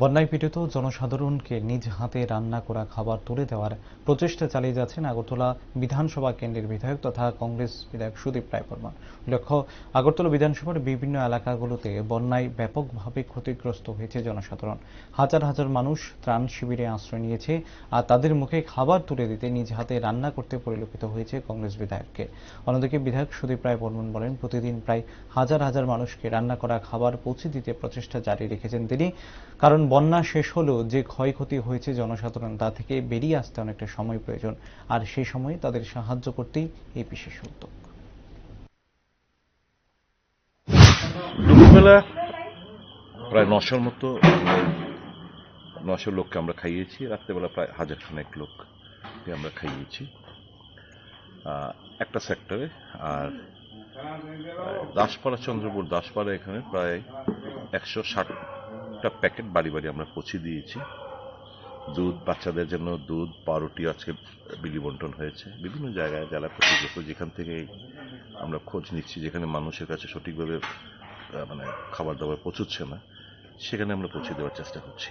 বন্যায় পীড়িত জনসাধারণকে নিজ হাতে রান্না করা খাবার তুলে দেওয়ার প্রচেষ্টা চালিয়ে যাচ্ছেন আগরতলা বিধানসভা কেন্দ্রের বিধায়ক তথা কংগ্রেস বিধায়ক সুদীপ রায় বর্মন উল্লেখ্য আগরতলা বিধানসভার বিভিন্ন এলাকাগুলোতে বন্যায় ব্যাপকভাবে ক্ষতিগ্রস্ত হয়েছে জনসাধারণ। হাজার হাজার মানুষ ত্রাণ শিবিরে আশ্রয় নিয়েছে আর তাদের মুখে খাবার তুলে দিতে নিজ হাতে রান্না করতে পরিলক্ষিত হয়েছে কংগ্রেস বিধায়ককে। অন্যদিকে বিধায়ক সুদীপ রায় বর্মন বলেন, প্রতিদিন প্রায় হাজার হাজার মানুষকে রান্না করা খাবার পৌঁছে দিতে প্রচেষ্টা জারি রেখেছেন তিনি। কারণ বন্যা শেষ হলেও যে ক্ষয়ক্ষতি হয়েছে জনসাধারণ, তা থেকে বেরিয়ে আসতে অনেকটা সময় প্রয়োজন। আর সেই সময়ে তাদের সাহায্য করতেই এই বিশেষ উদ্যোগ। প্রায় নশোর মতো নশো লোককে আমরা খাইয়েছি। রাত্রেবেলা প্রায় হাজার খানেক লোককে আমরা খাইয়েছি। একটা সেক্টরে আর দাসপাড়া, চন্দ্রপুর, দাসপাড়া এখানে প্রায় একশো ষাট ষাটটা প্যাকেট বাড়ি বাড়ি আমরা পৌঁছে দিয়েছি। দুধ বাচ্চাদের জন্য দুধ পাউরুটি আজকে বিলি বন্টন হয়েছে। বিভিন্ন জায়গায় যারা ক্ষতিগ্রস্ত যেখান থেকে আমরা খোঁজ নিচ্ছি যেখানে মানুষের কাছে সঠিকভাবে মানে খাবার দাবার পৌঁছচ্ছে না সেখানে আমরা পৌঁছে দেওয়ার চেষ্টা করছি।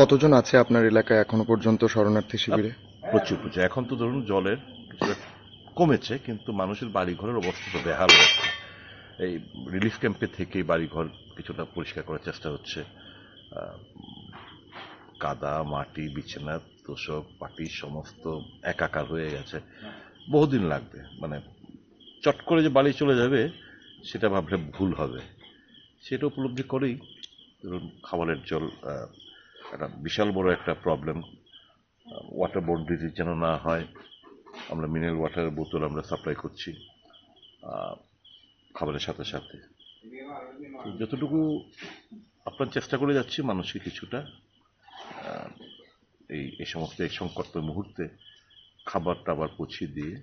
কতজন আছে আপনার এলাকায় এখনও পর্যন্ত শরণার্থী শিবিরে? প্রচুর প্রচুর। এখন তো ধরুন জলের কিছুটা কমেছে কিন্তু মানুষের বাড়িঘরের অবস্থা তো বেহাল অবস্থা এই রিলিফ ক্যাম্পে থেকেই বাড়িঘর কিছুটা পরিষ্কার করার চেষ্টা হচ্ছে। কাদা, মাটি, বিছানা, তোষক, পাটি সমস্ত একাকার হয়ে গেছে। বহুদিন লাগবে। মানে চট করে যে বাড়ি চলে যাবে, সেটা ভাবলে ভুল হবে। সেটা উপলব্ধি করেই ধরুন খাবারের জল একটা বিশাল বড় একটা প্রবলেম ওয়াটার বোর্ড ডিজিজ যেন না হয়। আমরা মিনারেল ওয়াটারের বোতল আমরা সাপ্লাই করছি। খাবারের সাথে সাথে। যতটুকু আপনার চেষ্টা করে যাচ্ছি মানুষকে কিছুটা এই এই সমস্ত, এই সংকট মুহূর্তে খাবার টাবার পৌঁছে দিয়ে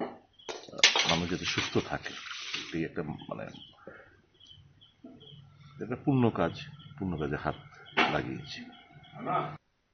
মানুষ যাতে সুস্থ থাকে, এই একটা মানে একটা পূর্ণ কাজ, পূর্ণ কাজে হাত লাগিয়েছি।